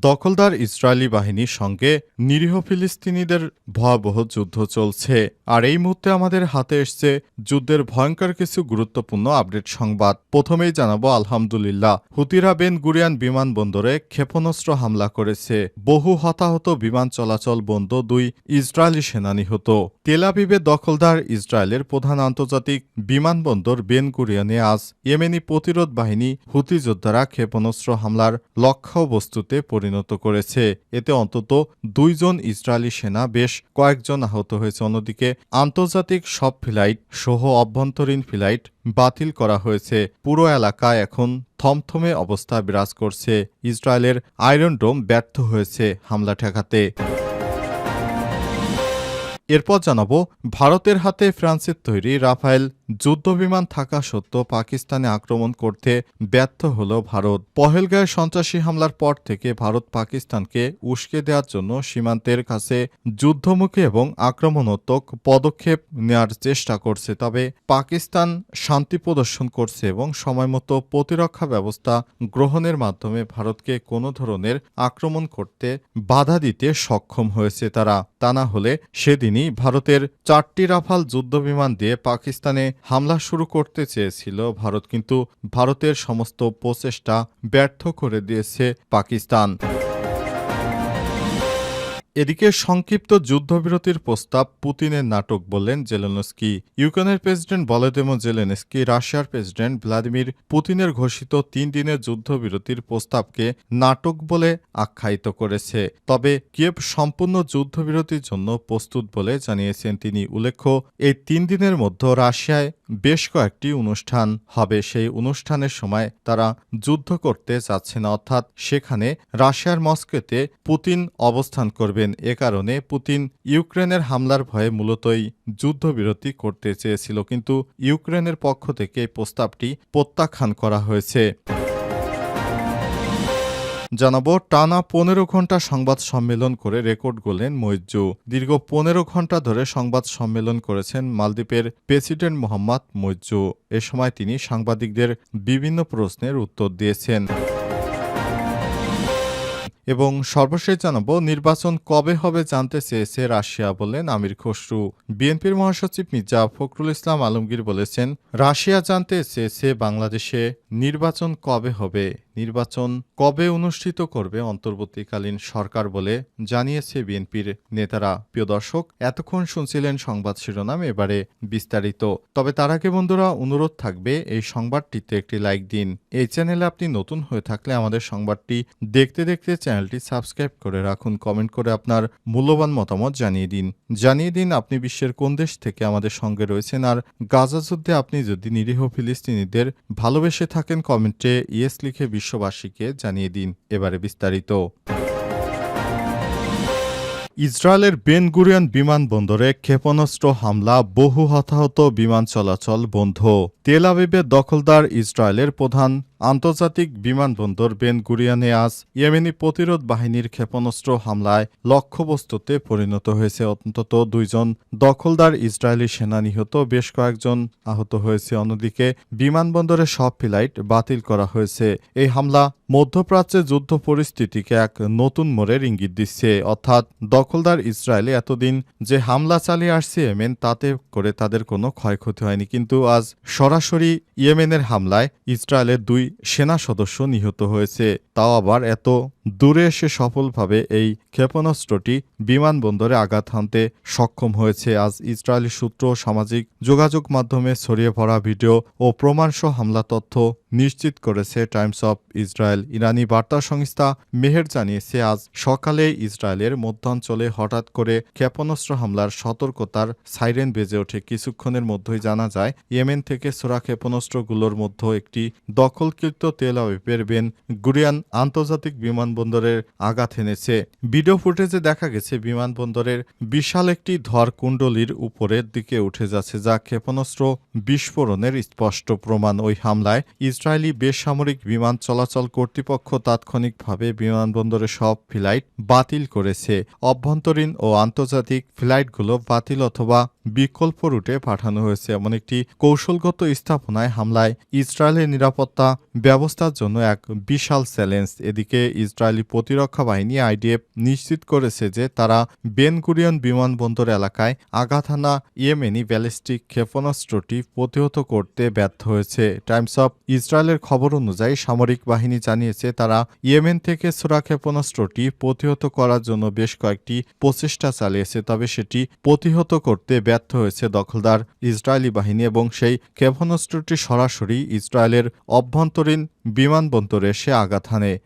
দখলদার ইসরায়েলি বাহিনীর সঙ্গে নিরীহ ফিলিস্তিনিদের ভয়াবহ যুদ্ধ চলছে। আর এই মুহূর্তে আমাদের হাতে এসছে যুদ্ধের ভয়ঙ্কর কিছু গুরুত্বপূর্ণ আপডেট সংবাদ। প্রথমেই জানাব, আলহামদুলিল্লাহ, হুতিরা বেন গুরিয়ান বিমানবন্দরে ক্ষেপণাস্ত্র হামলা করেছে। বহু হতাহত বিমান চলাচল বন্ধ, দুই ইসরায়েলি সেনা নিহত। তেলাবিবে দখলদার ইসরায়েলের প্রধান আন্তর্জাতিক বিমানবন্দর বেন গুরিয়ানে আজ ইয়েমেনি প্রতিরোধ বাহিনী হুতি যোদ্ধারা ক্ষেপণাস্ত্র হামলার লক্ষ্যবস্তুতে পরিণত করেছে। এতে অন্তত দুইজন ইসরায়েলি সেনা বেশ কয়েকজন আহত হয়েছে। অন্যদিকে আন্তর্জাতিক সব ফ্লাইট সহ অভ্যন্তরীণ ফ্লাইট বাতিল করা হয়েছে। পুরো এলাকায় এখন থমথমে অবস্থা বিরাজ করছে। ইসরায়েলের আয়রন ডোম ব্যর্থ হয়েছে হামলা ঠেকাতে। এরপর জানাব, ভারতের হাতে ফ্রান্সের তৈরি রাফায়েল যুদ্ধবিমান থাকা সত্ত্বেও পাকিস্তানে আক্রমণ করতে ব্যর্থ হল ভারত। পহেলগাঁয়ের সন্ত্রাসী হামলার পর থেকে ভারত পাকিস্তানকে উস্কে দেওয়ার জন্য সীমান্তের কাছে যুদ্ধমুখী এবং আক্রমণাত্মক পদক্ষেপ নেওয়ার চেষ্টা করছে। তবে পাকিস্তান শান্তি প্রদর্শন করছে এবং সময়মতো প্রতিরক্ষা ব্যবস্থা গ্রহণের মাধ্যমে ভারতকে কোনো ধরনের আক্রমণ করতে বাধা দিতে সক্ষম হয়েছে তারা। তা না হলে সেদিনই ভারতের চারটি রাফাল যুদ্ধবিমান দিয়ে পাকিস্তানে হামলা শুরু করতে চেয়েছিল ভারত কিন্তু ভারতের সমস্ত প্রচেষ্টা ব্যর্থ করে দিয়েছে পাকিস্তান। এদিকে সংক্ষিপ্ত যুদ্ধবিরতির প্রস্তাব পুতিনের নাটক বললেন জেলেনস্কি। ইউক্রেনের প্রেসিডেন্ট ভলোদিমো জেলেনস্কি, রাশিয়ার প্রেসিডেন্ট ভ্লাদিমির পুতিনের ঘোষিত তিন দিনের যুদ্ধবিরতির প্রস্তাবকে নাটক বলে আখ্যায়িত করেছে। তবে কিয়েভ সম্পূর্ণ যুদ্ধবিরতির জন্য প্রস্তুত বলে জানিয়েছেন তিনি। উল্লেখ্য, এই তিন দিনের মধ্যে রাশিয়ায় বেশ কয়েকটি অনুষ্ঠান হবে। সেই অনুষ্ঠানের সময় তারা যুদ্ধ করতে যাচ্ছে না। অর্থাৎ সেখানে রাশিয়ার মস্কোতে পুতিন অবস্থান করবেন এ কারণে পুতিন ইউক্রেনের হামলার ভয়ে মূলতই যুদ্ধবিরতি করতে চেয়েছিল, কিন্তু ইউক্রেনের পক্ষ থেকে এই প্রস্তাবটি প্রত্যাখ্যান করা হয়েছে। জানাব, টানা পনেরো ঘণ্টা সংবাদ সম্মেলন করে রেকর্ড করলেন মৈজু দীর্ঘ পনেরো ঘণ্টা ধরে সংবাদ সম্মেলন করেছেন মালদ্বীপের প্রেসিডেন্ট মোহাম্মদ মৈজু এ সময় তিনি সাংবাদিকদের বিভিন্ন প্রশ্নের উত্তর দিয়েছেন। এবং সর্বশেষ জানাব, নির্বাচন কবে হবে জানতে চেয়েছে রাশিয়া বললেন আমির খসরু। বিএনপির মহাসচিব মির্জা ফখরুল ইসলাম আলমগীর বলেছেন, রাশিয়া জানতে চেয়েছে বাংলাদেশে। নির্বাচন কবে হবে? নির্বাচন কবে অনুষ্ঠিত করবে অন্তর্বর্তীকালীন সরকার বলে জানিয়েছে বিএনপির নেতারা। প্রিয় দর্শক, এতক্ষণ শুনছিলেন সংবাদ শিরোনাম, এবারে বিস্তারিত। তবে তার আগে বন্ধুরা, অনুরোধ থাকবে এই সংবাদটিতে একটি লাইক দিন। এই চ্যানেলে আপনি নতুন হয়ে থাকলে আমাদের সংবাদটি দেখতে দেখতে চ্যানেলটি সাবস্ক্রাইব করে রাখুন। কমেন্ট করে আপনার মূল্যবান মতামত জানিয়ে দিন। জানিয়ে দিন আপনি বিশ্বের কোন দেশ থেকে আমাদের সঙ্গে রয়েছেন। আর গাজা যুদ্ধে আপনি যদি নিরীহ ফিলিস্তিনিদের ভালোবেসে থাকেন কমেন্টে ইয়েস লিখে বিশ্ববাসীকে জানিয়ে দিন এবারে বিস্তারিত। ইসরায়েলের বেন গুরিয়ান বিমানবন্দরে ক্ষেপণাস্ত্র হামলা, বহু হতাহত বিমান চলাচল বন্ধ। তেল আবিবের দখলদার ইসরায়েলের প্রধান আন্তর্জাতিক বিমানবন্দর বেন গুরিয়ানে আজ ইয়েমেনি প্রতিরোধ বাহিনীর ক্ষেপণাস্ত্র হামলায় লক্ষ্যবস্তুতে পরিণত হয়েছে। অন্তত দুইজন দখলদার ইসরায়েলি সেনা নিহত, বেশ কয়েকজন আহত হয়েছে। অন্যদিকে বিমানবন্দরে সব ফ্লাইট বাতিল করা হয়েছে। এই হামলা মধ্যপ্রাচ্যে যুদ্ধ পরিস্থিতিকে এক নতুন মোড়ের ইঙ্গিত দিচ্ছে। অর্থাৎ দখলদার ইসরায়েলে এতদিন যে হামলা চালিয়ে আসছে ইয়েমেন, তাতে করে তাদের কোনো ক্ষয়ক্ষতি হয়নি। কিন্তু আজ সরাসরি ইয়েমেনের হামলায় ইসরায়েলের দুই সেনা সদস্য নিহত হয়েছে। তাও আবার এত দূরে এসে সফলভাবে এই ক্ষেপণাস্ত্রটি বিমানবন্দরে আঘাত হানতে সক্ষম হয়েছে। আজ ইসরায়েলি সূত্র সামাজিক যোগাযোগ মাধ্যমে ছড়িয়ে পড়া ভিডিও ও প্রমাণসহ হামলা তথ্য নিশ্চিত করেছে টাইমস অফ ইসরায়েল। ইরানি বার্তা সংস্থা মেহের জানিয়েছে, আজ সকালে ইসরায়েলের মধ্যাঞ্চলে হঠাৎ করে ক্ষেপণাস্ত্র হামলার সতর্কতার সাইরেন বেজে ওঠে। কিছুক্ষণের মধ্যেই জানা যায়, ইয়েমেন থেকে সোরা ক্ষেপণাস্ত্রগুলোর মধ্যে একটি দখলকৃত তেল আবিবের বেন গুরিয়ান আন্তর্জাতিক বিমানবন্দরের আঘাত এনেছে। ভিডিও ফুটেজে দেখা গেছে, বিমানবন্দরের বিশাল একটি ধরকুণ্ডলীর উপরের দিকে উঠে যাচ্ছে, যা ক্ষেপণাস্ত্র বিস্ফোরণের স্পষ্ট প্রমাণ। ওই হামলায় ইসরায়েলি বেসামরিক বিমান চলাচল কর্তৃপক্ষ তাৎক্ষণিকভাবে বিমানবন্দরের সব ফ্লাইট বাতিল করেছে। অভ্যন্তরীণ ও আন্তর্জাতিক ফ্লাইটগুলো বাতিল অথবা বিকল্প রুটে পাঠানো হয়েছে। এমন একটি কৌশলগত স্থাপনায় হামলায় ইসরায়েলের নিরাপত্তা ব্যবস্থার জন্য এক বিশাল চ্যালেঞ্জ এদিকে ইসরায়েলি প্রতিরক্ষা বাহিনী আইডিএফ নিশ্চিত করেছে যে তারা বেনকুরিয়ন বিমানবন্দর এলাকায় আঘাত হানা ইয়েমেনি ব্যালিস্টিক ক্ষেপণাস্ত্রটি প্রতিহত করতে ব্যর্থ হয়েছে। টাইমস অফ ইসরায়েলের খবর অনুযায়ী সামরিক বাহিনী জানিয়েছে তারা ইয়েমেন থেকে সোরা ক্ষেপণাস্ত্রটি প্রতিহত করার জন্য বেশ কয়েকটি প্রচেষ্টা চালিয়েছে, তবে সেটি প্রতিহত করতে ব্যর্থ হয়েছে দখলদার ইসরায়েলি বাহিনী এবং সেই ক্ষেপণাস্ত্রটি সরাসরি ইসরায়েলের অভ্যন্তরীণ বিমানবন্দরে এসে আঘাত হানে।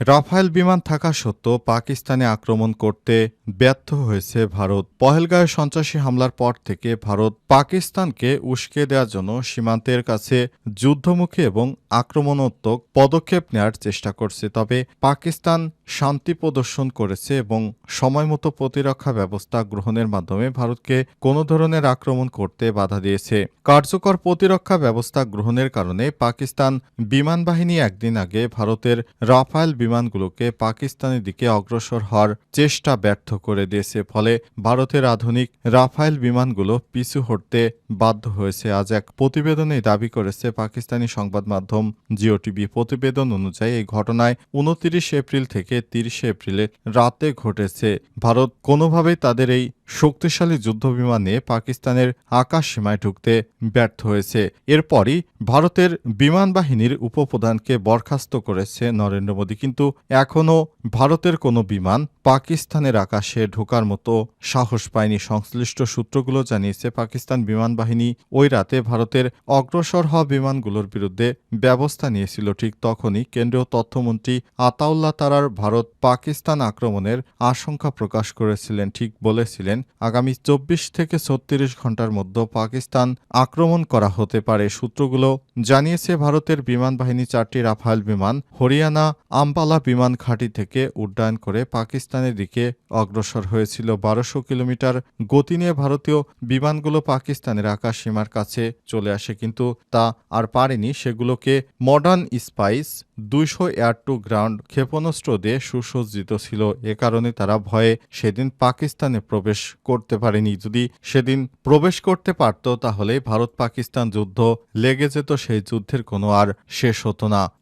রাফায়েল বিমান থাকা সত্ত্বেও পাকিস্তানে আক্রমণ করতে ব্যর্থ হয়েছে ভারত। পহেলগাঁয়ে সন্ত্রাসী হামলার পর থেকে ভারত পাকিস্তানকে উস্কে দেওয়ার জন্য সীমান্তের কাছে যুদ্ধমুখী এবং আক্রমণাত্মক পদক্ষেপ নেওয়ার চেষ্টা করছে। তবে পাকিস্তান শান্তি প্রদর্শন করেছে এবং সময়মতো প্রতিরক্ষা ব্যবস্থা গ্রহণের মাধ্যমে ভারতকে কোনো ধরনের আক্রমণ করতে বাধা দিয়েছে। কার্যকর প্রতিরক্ষা ব্যবস্থা গ্রহণের কারণে পাকিস্তান বিমান বাহিনী একদিন আগে ভারতের রাফায়েল বিমানগুলোকে পাকিস্তানের দিকে অগ্রসর হওয়ার চেষ্টা ব্যর্থ করে দিয়েছে। ফলে ভারতের আধুনিক রাফায়েল বিমানগুলো পিছু হটতে বাধ্য হয়েছে। আজ এক প্রতিবেদনে দাবি করেছে পাকিস্তানি সংবাদ মাধ্যম জিও টিভি। প্রতিবেদন অনুযায়ী এই ঘটনায় উনতিরিশ এপ্রিল থেকে তিরিশে এপ্রিলের রাতে ঘটেছে। ভারত কোনোভাবেই তাদের এই শক্তিশালী যুদ্ধবিমান নিয়ে পাকিস্তানের আকাশ সীমায় ঢুকতে ব্যর্থ হয়েছে। এরপরই ভারতের বিমান বাহিনীর উপপ্রধানকে বরখাস্ত করেছে নরেন্দ্র মোদী। কিন্তু এখনও ভারতের কোনো বিমান পাকিস্তানের আকাশে ঢোকার মতো সাহস পায়নি। সংশ্লিষ্ট সূত্রগুলো জানিয়েছে, পাকিস্তান বিমান বাহিনী ওই রাতে ভারতের অগ্রসর হওয়া বিমানগুলোর বিরুদ্ধে ব্যবস্থা নিয়েছিল। ঠিক তখনই কেন্দ্রীয় তথ্যমন্ত্রী আতাউল্লাহ তারার ভারত পাকিস্তান আক্রমণের আশঙ্কা প্রকাশ করেছিলেন, ঠিক বলেছিলেন। আগামী চব্বিশ থেকে ছত্রিশ ঘণ্টার মধ্যে পাকিস্তান আক্রমণ করা হতে পারে, সূত্রগুলো জানিয়েছে। ভারতের বিমান বাহিনী চারটি রাফায়েল বিমান, হরিয়ানা আম্বালা বিমান ঘাঁটি থেকে উড্ডয়ন করে পাকিস্তানের দিকে অগ্রসর হয়েছিল। বারোশো কিলোমিটার গতি নিয়ে ভারতীয় বিমানগুলো পাকিস্তানের আকাশ সীমার কাছে চলে আসে, কিন্তু তা আর পারেনি। সেগুলোকে মডার্ন স্পাইস দুইশো এয়ার টু গ্রাউন্ড ক্ষেপণাস্ত্র দিয়ে সুসজ্জিত ছিল। এ কারণে তারা ভয়ে সেদিন পাকিস্তানে প্রবেশ করতে পারেনি। যদি সেদিন প্রবেশ করতে পারত, তাহলে ভারত পাকিস্তান যুদ্ধ লেগে যেত, সেই যুদ্ধের কোনো আর শেষ হতো না।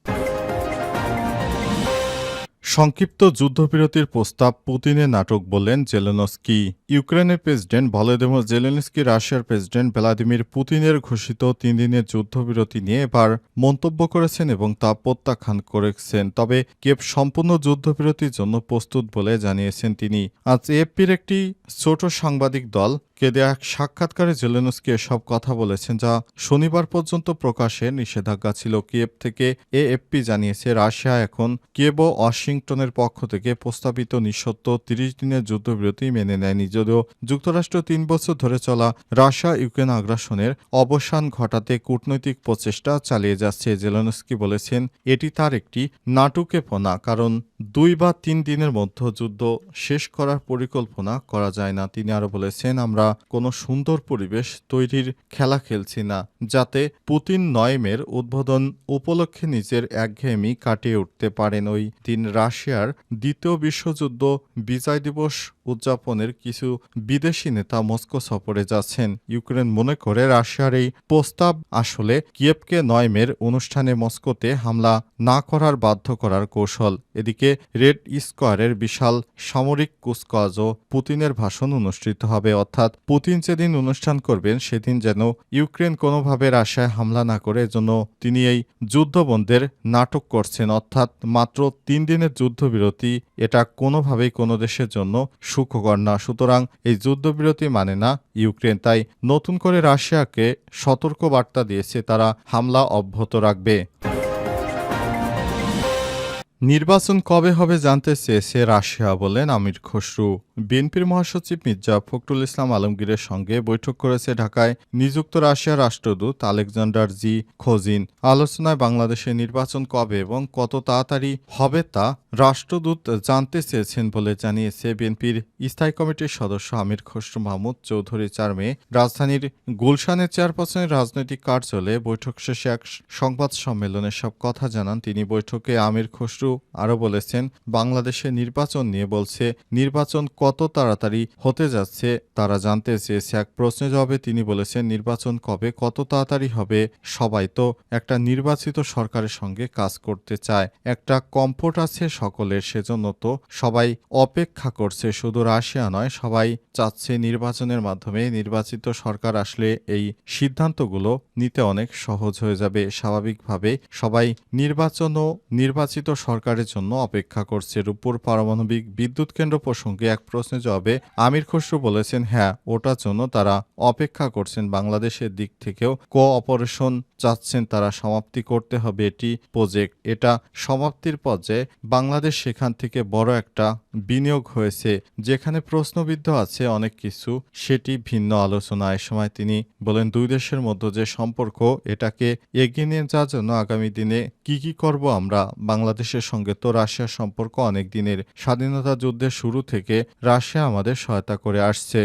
সংক্ষিপ্ত যুদ্ধবিরতির প্রস্তাব পুতিনের নাটক বললেন জেলেনস্কি। ইউক্রেনের প্রেসিডেন্ট ভলোদিমির জেলেনস্কি, রাশিয়ার প্রেসিডেন্ট ভ্লাদিমির পুতিনের ঘোষিত তিন দিনের যুদ্ধবিরতি নিয়ে এবার মন্তব্য করেছেন এবং তা প্রত্যাখ্যান করেছেন। তবে কেপ সম্পূর্ণ যুদ্ধবিরতির জন্য প্রস্তুত বলে জানিয়েছেন তিনি। আজ এফপির একটি ছোট সাংবাদিক দল কে দেয়া এক সাক্ষাৎকারে জেলেনস্কি এসব কথা বলেছেন, যা শনিবার পর্যন্ত প্রকাশে নিষেধাজ্ঞা ছিল। কিয়েভ থেকে এএফপি জানিয়েছে, রাশিয়া এখন কিয়েভ ও ওয়াশিংটনের পক্ষ থেকে প্রস্তাবিত নিঃসত্ব তিরিশ দিনের যুদ্ধবিরতি মেনে নেয়নি। যদিও যুক্তরাষ্ট্র তিন বছর ধরে চলা রাশিয়া ইউক্রেন আগ্রাসনের অবসান ঘটাতে কূটনৈতিক প্রচেষ্টা চালিয়ে যাচ্ছে, জেলেনস্কি বলেছেন। এটি তার একটি নাটুকেপনা কারণ দুই বা তিন দিনের মধ্যে যুদ্ধ শেষ করার পরিকল্পনা করা যায় না। তিনি আরও বলেছেন, আমরা কোনো সুন্দর পরিবেশ তৈরির খেলা খেলছি না, যাতে পুতিন নয়মের উদ্বোধন উপলক্ষে নিজের একঘেয়েমি কাটিয়ে উঠতে পারেন। ওই দিন রাশিয়ার দ্বিতীয় বিশ্বযুদ্ধ বিজয় দিবস উদযাপনের কিছু বিদেশি নেতা মস্কো সফরে যাচ্ছেন। ইউক্রেন মনে করে, রাশিয়ার এই প্রস্তাব আসলে কিয়েভকে নয়মের অনুষ্ঠানে মস্কোতে হামলা না করার বাধ্য করার কৌশল। এদিকে রেড স্কোয়ারের বিশাল সামরিক কুচকাওয়াজও পুতিনের ভাষণ অনুষ্ঠিত হবে। অর্থাৎ পুতিন যেদিন অনুষ্ঠান করবেন, সেদিন যেন ইউক্রেন কোনোভাবে রাশিয়ায় হামলা না করে, এজন্য তিনি এই যুদ্ধবন্ধের নাটক করছেন। অর্থাৎ মাত্র তিন দিনের যুদ্ধবিরতি, এটা কোনোভাবেই কোনো দেশের জন্য সুখকর না। সুতরাং এই যুদ্ধবিরতি মানে না ইউক্রেন। তাই নতুন করে রাশিয়াকে সতর্ক বার্তা দিয়েছে, তারা হামলা অব্যাহত রাখবে। নির্বাচন কবে হবে জানতে চেয়েছে রাশিয়া বলেন আমির খসরু। বিএনপির মহাসচিব মির্জা ফখরুল ইসলাম আলমগীরের সঙ্গে বৈঠক করেছে ঢাকায় নিযুক্ত রাশিয়ার রাষ্ট্রদূত আলেকজান্ডার জি খোজিন। আলোচনায় বাংলাদেশের নির্বাচন কবে এবং কত তাড়াতাড়ি হবে তা রাষ্ট্রদূত জানতে চেয়েছেন বলে জানিয়েছে বিএনপির স্থায়ী কমিটির সদস্য আমির খসরু মাহমুদ চৌধুরী চার মে। রাজধানীর গুলশানের চেয়ারপারসনের রাজনৈতিক কার্যালয়ে বৈঠক শেষে এক সংবাদ সম্মেলনে সব কথা জানান তিনি। বৈঠকে আমির খসরু আরও বলেছেন, বাংলাদেশে নির্বাচন নিয়ে বলছে, নির্বাচন কত তাড়াতাড়ি হতে যাচ্ছে, তারা জানতে চেয়েছে। এক প্রশ্নের জবাবে তিনি বলেছেন, নির্বাচন কবে, কত তাড়াতাড়ি হবে, সবাই তো একটা নির্বাচিত সরকারের সঙ্গে কাজ করতে চায়। একটা কমফোর্ট আছে সকলের, সেজন্য তো সবাই অপেক্ষা করছে। শুধু রাশিয়া নয়, সবাই চাচ্ছে নির্বাচনের মাধ্যমে নির্বাচিত সরকার আসলে এই সিদ্ধান্তগুলো নিতে অনেক সহজ হয়ে যাবে। স্বাভাবিকভাবে সবাই নির্বাচন ও নির্বাচিত সরকারের জন্য অপেক্ষা করছে। রূপপুর পারমাণবিক বিদ্যুৎ কেন্দ্র প্রসঙ্গে এক প্রশ্নের জবাবে আমির খসরু বলেছেন হ্যাঁ ওটার জন্য তারা অপেক্ষা করছেন বাংলাদেশের দিক থেকেও কো অপারেশন চাচ্ছেন তারা সমাপ্তি করতে হবে এটি প্রজেক্ট এটা সমাপ্তির পর্যায়ে বাংলাদেশ সেখান থেকে বড় একটা বিনিয়োগ হয়েছে, যেখানে প্রশ্নবিদ্ধ আছে অনেক কিছু, সেটি ভিন্ন আলোচনা। এ সময় তিনি বলেন, দুই দেশের মধ্যে যে সম্পর্ক, এটাকে এগিয়ে নিয়ে যাওয়ার জন্য আগামী দিনে কি কি করব আমরা? বাংলাদেশের সঙ্গে তো রাশিয়ার সম্পর্ক অনেক দিনের। স্বাধীনতা যুদ্ধের শুরু থেকে রাশিয়া আমাদের সহায়তা করে আসছে।